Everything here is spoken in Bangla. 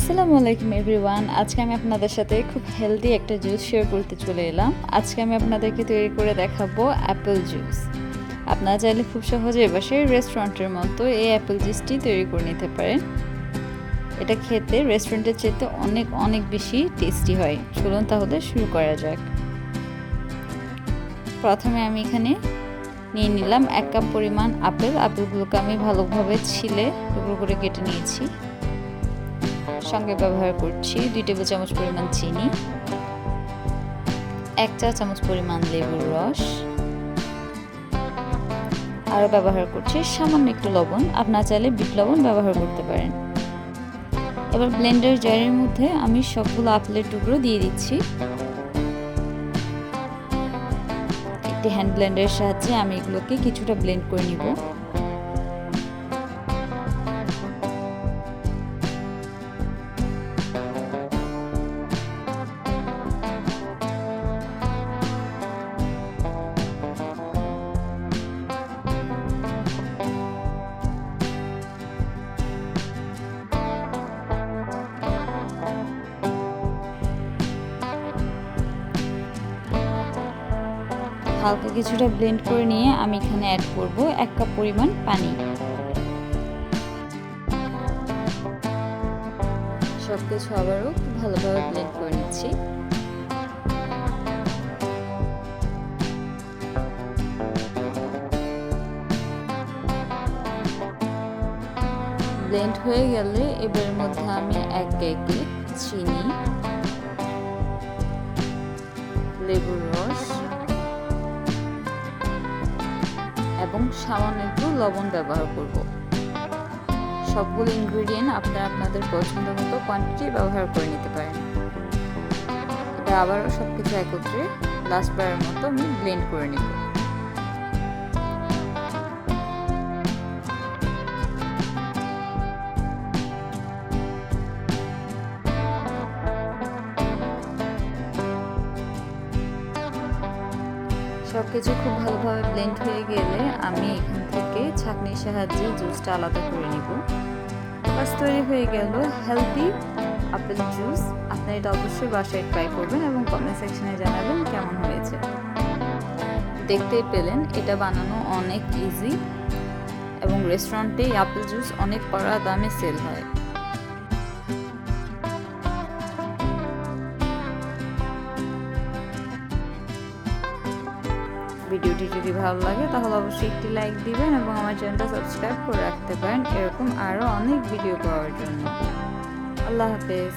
আসসালামু আলাইকুম এভরিওয়ান। আজকে আমি আপনাদের সাথে খুব হেলদি একটা জুস শেয়ার করতে চলে এলাম। আজকে আমি আপনাদেরকে তৈরি করে দেখাবো অ্যাপেল জুস আপনারা চাইলে খুব সহজে বাসায় রেস্টুরেন্টের মতো এই অ্যাপেল জুসটি তৈরি করে নিতে পারেন। এটা খেতে রেস্টুরেন্টের চেয়ে অনেক অনেক বেশি টেস্টি হয়। চলুন তাহলে শুরু করা যাক। প্রথমে আমি এখানে নিয়ে নিলাম এক কাপ পরিমাণ আপেল। আপেলগুলোকে আমি ভালোভাবে ছিলে, টুকরো করে কেটে নিয়েছি। সঙ্গে ব্যবহার করছি। দুই টেবিল চামচ পরিমাণ চিনি, এক চা চামচ পরিমাণ লেবুর রস। আরও ব্যবহার করছি, সামান্য একটু লবণ। আপনার চাইলে বিট লবণ ব্যবহার করতে পারেন। এবার ব্লেন্ডার জারের মধ্যে আমি সবগুলো আপেলের টুকরো দিয়ে দিচ্ছি। একটি হ্যান্ড ব্লেন্ডারের সাহায্যে আমি এগুলোকে কিছুটা ব্লেন্ড করে নিব। হালকা কিছুটা ব্লেন্ড করে নিয়ে আমি এখানে অ্যাড করব এক কাপ পরিমাণ পানি। সব কিছু আবারও খুব ভালোভাবে ব্লেন্ড করে নিচ্ছি। ব্লেন্ড হয়ে গেলে এবারের মধ্যে আমি এক একে চিনি, লেবুর এবং সামান্য একটু লবণ ব্যবহার করব। সবগুলো ইনগ্রিডিয়েন্ট আপনারা আপনাদের পছন্দ মতো কোয়ান্টিটি ব্যবহার করে নিতে পারেন। এটা আবারও সব কিছু একত্রে লাস্ট বারের মতো আমি ব্লেন্ড করে নেব। সব কিছু খুব ভালোভাবে ব্লেন্ড হয়ে গেলে আমি এখান থেকে ছাঁকনির সাহায্যে জুসটা আলাদা করে নিব। বাস তৈরি হয়ে গেল হেলদি আপেল জুস আপনারা এটা অবশ্যই বাসায় ট্রাই করবেন এবং কমেন্ট সেকশনে জানাবেন কেমন হয়েছে। দেখতেই পেলেন, এটা বানানো অনেক ইজি এবং রেস্টুরেন্টে আপেল জুস অনেক কড়া দামে সেল হয়। ভিডিওটি যদি ভালো লাগে, তাহলে অবশ্যই একটি লাইক দিবেন এবং আমার চ্যানেলটা সাবস্ক্রাইব করে রাখতে পারেন। এরকম আরও অনেক ভিডিও পাওয়ার জন্য। আল্লাহ হাফেজ।